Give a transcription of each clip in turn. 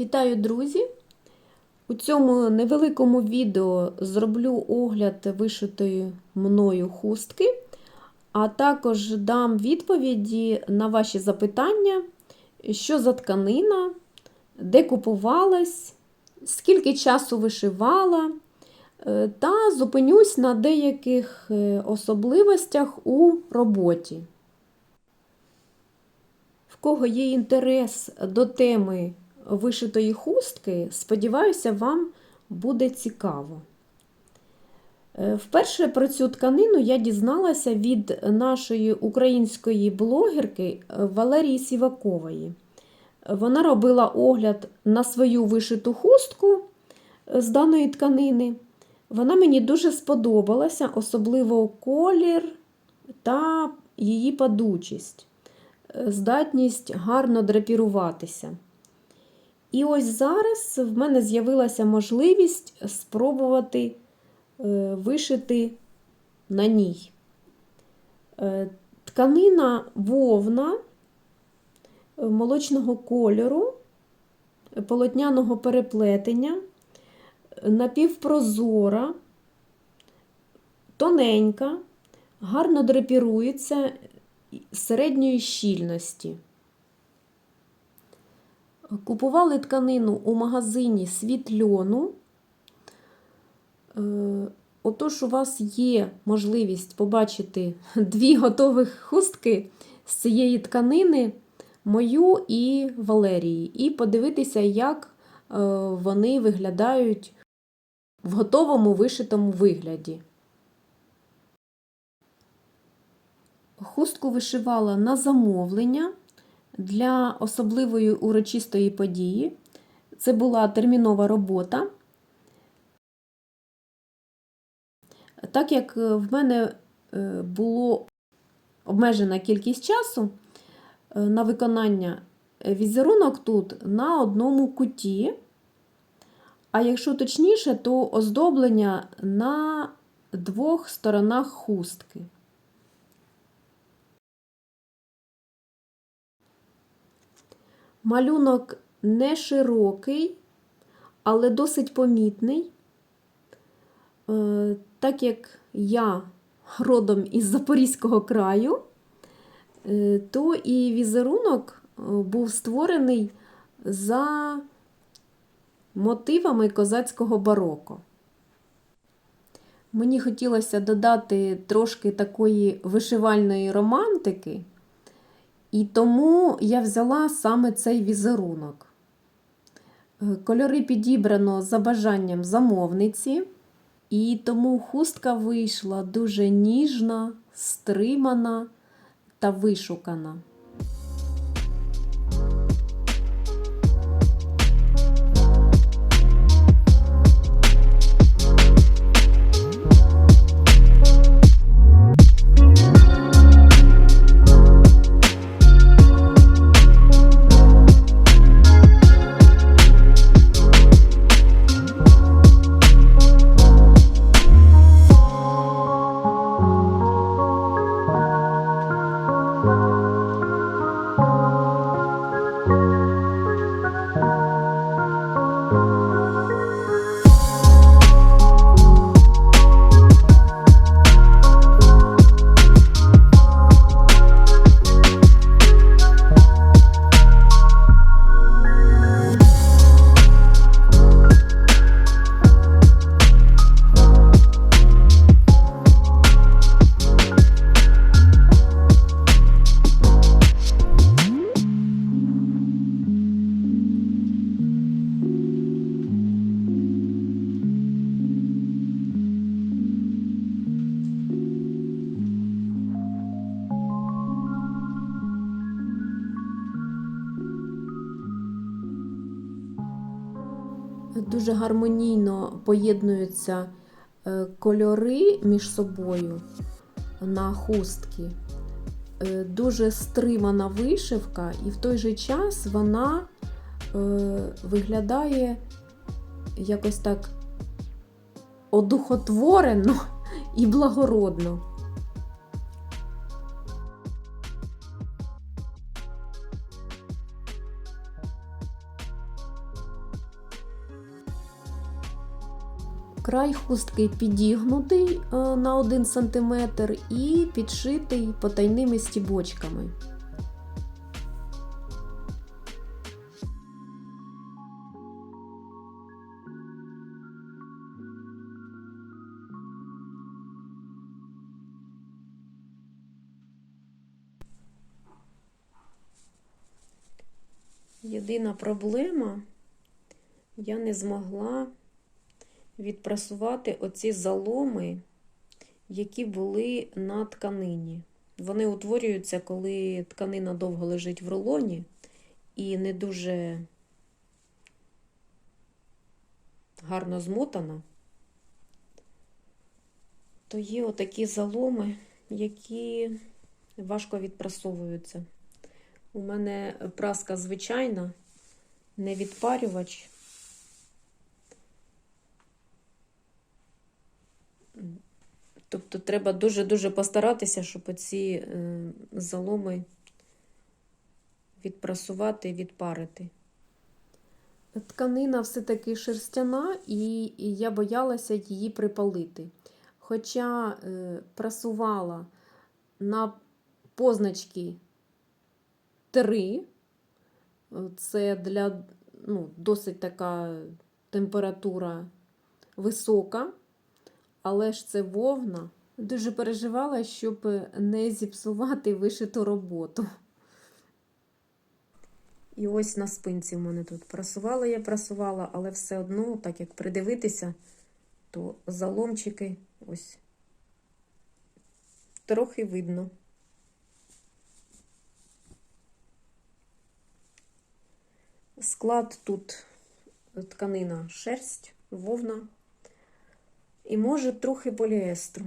Вітаю, друзі! У цьому невеликому відео зроблю огляд вишитої мною хустки, а також дам відповіді на ваші запитання, що за тканина, де купувалась, скільки часу вишивала, е, та зупинюсь на деяких е, особливостях у роботі. В кого є інтерес до теми вишитої хустки, сподіваюся, вам буде цікаво. Е, Вперше про цю тканину я дізналася від нашої української блогерки Валерії Сівакової. Вона робила огляд на свою вишиту хустку з даної тканини. Вона мені дуже сподобалася, особливо колір та її падучість, здатність гарно драпіруватися. І ось зараз в мене з'явилася можливість спробувати е, вишити на ній. Е, тканина вовна е, молочного кольору, полотняного переплетення, напівпрозора, тоненька, гарно драпірується середньої щільності. Купували тканину у магазині Світ льону. Отож, у вас є можливість побачити дві готових хустки з цієї тканини, мою і Валерії, і подивитися, як вони виглядають в готовому вишитому вигляді. Хустку вишивала на замовлення для особливої урочистої події. Це була термінова робота. Так як в мене було обмежена кількість часу на виконання візерунок тут на одному куті, а якщо точніше, то оздоблення на двох сторонах хустки. Малюнок не широкий, але досить помітний, так як я родом із Запорізького краю, то і візерунок був створений за мотивами козацького бароко. Мені хотілося додати трошки такої вишивальної романтики. І тому я взяла саме цей візерунок. Кольори підібрано за бажанням замовниці, і тому хустка вийшла дуже ніжна, стримана та вишукана. Дуже гармонійно поєднуються кольори між собою на хустки. Дуже стримана вишивка, і в той же час вона виглядає якось так одухотворено і благородно. Край хустки підігнутий е, на 1 см і підшитий потайними стібочками. Єдина проблема, я не змогла відпрасувати оці заломи, які були на тканині. Вони утворюються, коли тканина довго лежить в рулоні і не дуже гарно змотана, то є отакі заломи, які важко відпрасовуються. У мене праска звичайна, не відпарювач. Тобто треба дуже-дуже постаратися, щоб ці е, заломи відпрасувати відпарити. Тканина все-таки шерстяна, і, і я боялася її припалити. Хоча е, прасувала на позначки 3, це для ну, досить така температура висока, але ж це вовна. Дуже переживала, щоб не зіпсувати вишиту роботу. І ось на спинці в мене тут прасувала я прасувала, але все одно, так як придивитися, то заломчики ось трохи видно. Склад тут тканина шерсть, вовна і може трохи поліестру,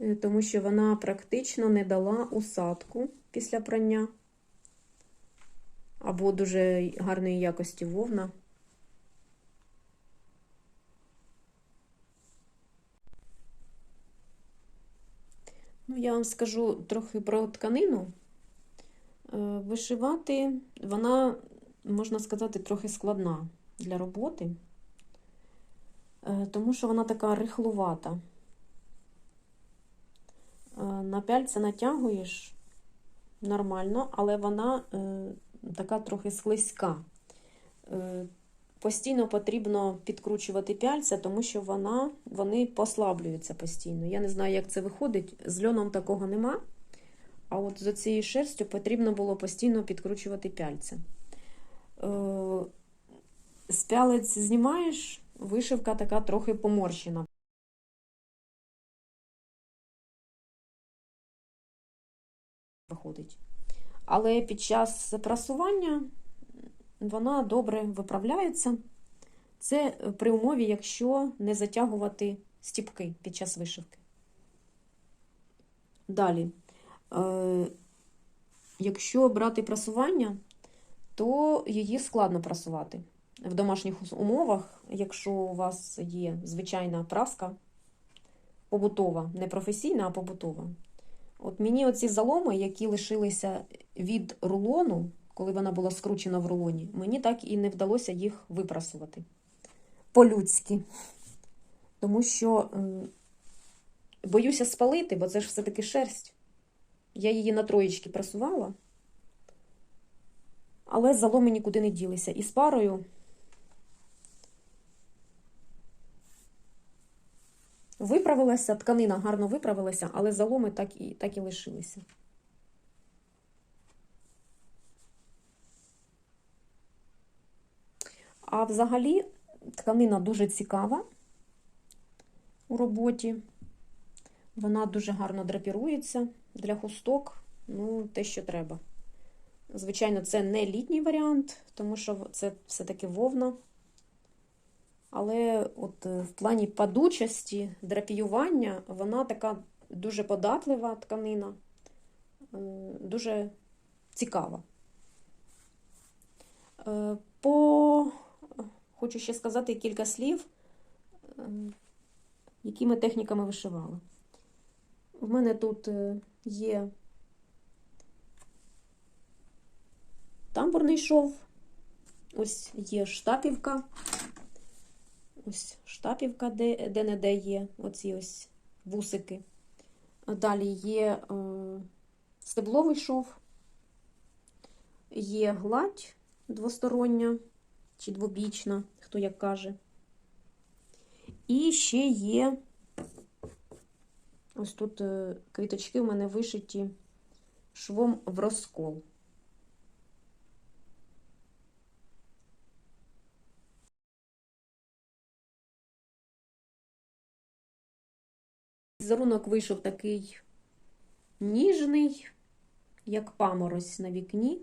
е, тому що вона практично не дала усадку після прання або дуже гарної якості вовна. Ну, я вам скажу трохи про тканину. Е, вишивати вона, можна сказати, трохи складна для роботи, тому що вона така рихлувата. Е, на пяльце натягуєш нормально, але вона така трохи слизька. Постійно потрібно підкручувати пяльця, тому що вона, вони послаблюються постійно. Я не знаю, як це виходить. З льоном такого нема. А от за цією шерстю потрібно було постійно підкручувати пяльця. З пялець знімаєш, вишивка така трохи поморщена. Але під час прасування вона добре виправляється. Це при умові, якщо не затягувати стіпки під час вишивки. Далі, е, якщо брати прасування, то її складно прасувати. В домашніх умовах, якщо у вас є звичайна праска, побутова, не професійна, а побутова. От мені оці заломи, які лишилися від рулону, коли вона була скручена в рулоні, мені так і не вдалося їх випрасувати по-людськи. Тому що боюся спалити, бо це ж все-таки шерсть. Я її на троєчки прасувала, але заломи нікуди не ділися. І з парою виправилася, тканина гарно виправилася, але заломи так і, так і лишилися. А взагалі тканина дуже цікава у роботі. Вона дуже гарно драпірується для хусток, ну, те, що треба. Звичайно, це не літній варіант, тому що це все-таки вовна. Але от в плані падучості, драпіювання, вона така дуже податлива тканина, дуже цікава. Е, по хочу ще сказати кілька слів, якими техніками вишивала. В мене тут е, є тамбурний шов, ось є штапівка. Ось штапівка, де, де не де є, оці ось вусики. Далі є е, стебловий шов, є гладь двостороння чи двобічна, хто як каже. І ще є ось тут е, квіточки в мене вишиті швом в розкол. Візерунок вийшов такий ніжний, як паморозь на вікні.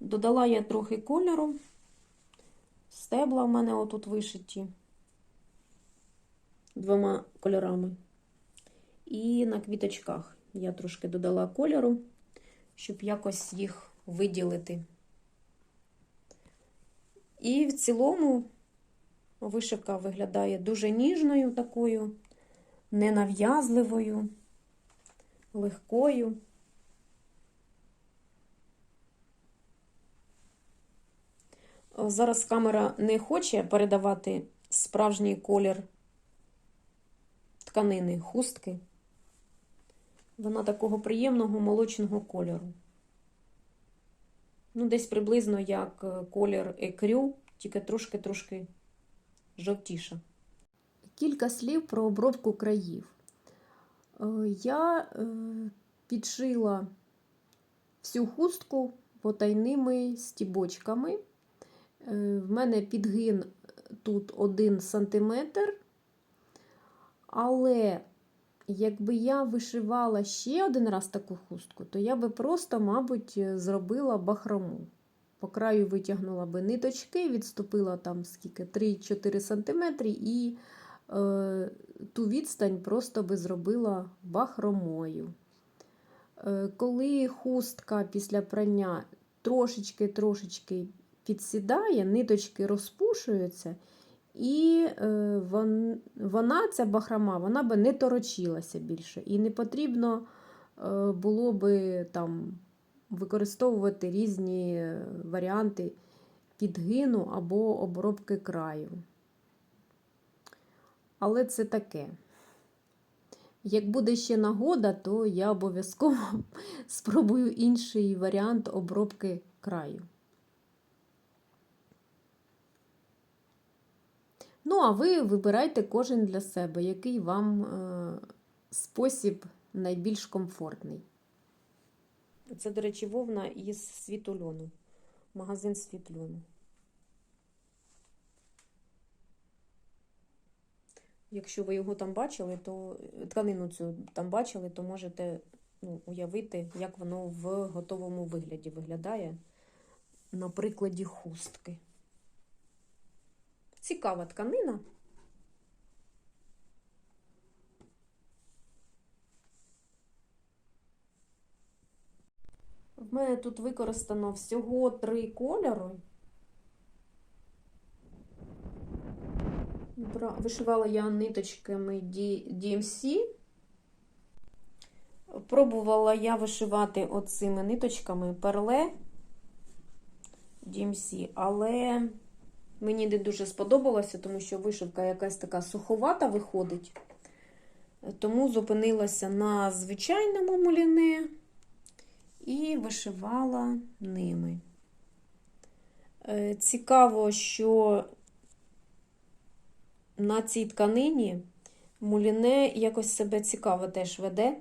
Додала я трохи кольору. Стебла в мене отут вишиті двома кольорами. І на квіточках я трошки додала кольору, щоб якось їх виділити. І в цілому вишивка виглядає дуже ніжною такою, ненав'язливою, легкою. Зараз камера не хоче передавати справжній колір тканини, хустки. Вона такого приємного молочного кольору. Ну, десь приблизно як колір екрю, тільки трошки-трошки жовтіша. Кілька слів про обробку країв. Я підшила всю хустку потайними стібочками. В мене підгин тут 1 см, але якби я вишивала ще один раз таку хустку, то я би просто, мабуть, зробила бахрому. По краю витягнула би ниточки, відступила там скільки 3-4 см і е, ту відстань просто би зробила бахромою. Е, коли хустка після прання трошечки-трошечки підсідає, ниточки розпушуються, і е, вон, вона, ця бахрома, вона би не торочилася більше. І не потрібно е, було би там використовувати різні варіанти підгину або обробки краю. Але це таке. Як буде ще нагода, то я обов'язково спробую інший варіант обробки краю. Ну, а ви вибирайте кожен для себе, який вам е, спосіб найбільш комфортний. Це, до речі, вовна із світольону. Магазин світльону. Якщо ви його там бачили, то тканину цю там бачили, то можете ну, уявити, як воно в готовому вигляді виглядає на прикладі хустки. Цікава тканина. В мене тут використано всього три кольори. Вишивала я ниточками DMC. Пробувала я вишивати оцими ниточками перле DMC, але мені не дуже сподобалося, тому що вишивка якась така суховата виходить. Тому зупинилася на звичайному муліне і вишивала ними. Цікаво, що на цій тканині муліне якось себе цікаво теж веде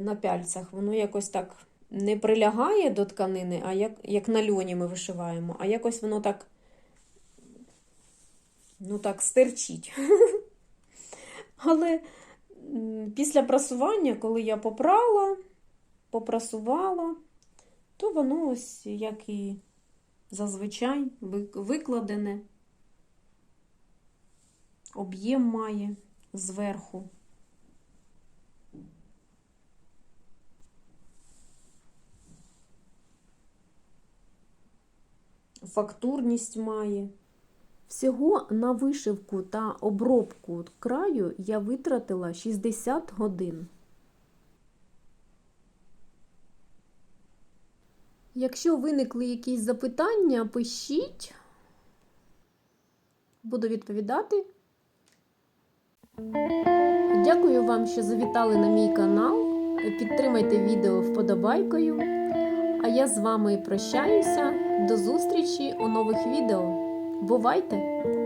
на пяльцях. Воно якось так не прилягає до тканини, а як як на льоні ми вишиваємо, а якось воно так, ну так, стерчить. Але після прасування, коли я попрала, попрасувала, то воно ось як і зазвичай викладене, об'єм має зверху. Фактурність має. Всього на вишивку та обробку краю я витратила 60 годин. Якщо виникли якісь запитання, пишіть. буду відповідати. Дякую вам, що завітали на мій канал. Підтримайте відео вподобайкою. А я з вами прощаюся. До зустрічі у нових відео. Бувайте!